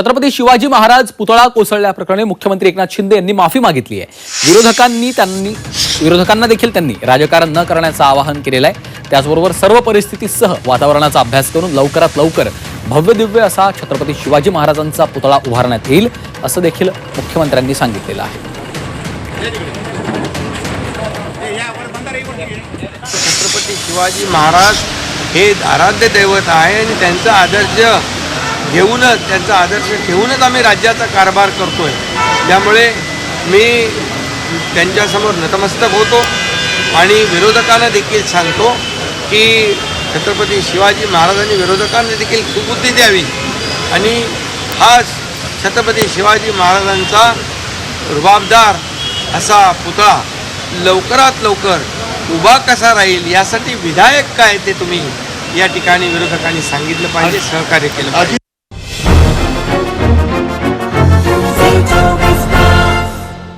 छत्रपती शिवाजी महाराज पुतळा कोसळल्याप्रकरणी मुख्यमंत्री एकनाथ शिंदे यांनी माफी मागितली आहे. विरोधकांनी त्यांनी विरोधकांना देखील त्यांनी राजकारण न करण्याचं आवाहन केलेलं आहे. त्याचबरोबर सर्व परिस्थितीसह वातावरणाचा अभ्यास करून लवकरात लवकर भव्य दिव्य असा छत्रपती शिवाजी महाराजांचा पुतळा उभारण्यात येईल असं देखील मुख्यमंत्र्यांनी सांगितलेलं आहे. छत्रपती शिवाजी महाराज हे आराध्य दैवत आहे आणि त्यांचा आदर्श घेऊनच त्यांचा आदर्श ठेवूनच आम्ही राज्याचा कारभार करतोय. त्यामुळे मी त्यांच्यासमोर नतमस्तक होतो आणि विरोधकांना देखील सांगतो की छत्रपती शिवाजी महाराजांनी विरोधकांना देखील सुबुद्धी द्यावी. आणि हा छत्रपती शिवाजी महाराजांचा रुबाबदार असा पुतळा लवकरात लवकर उभा कसा राहील यासाठी विधायक काय ते तुम्ही या ठिकाणी विरोधकांनी सांगितलं पाहिजे सहकार्य केलं पाहिजे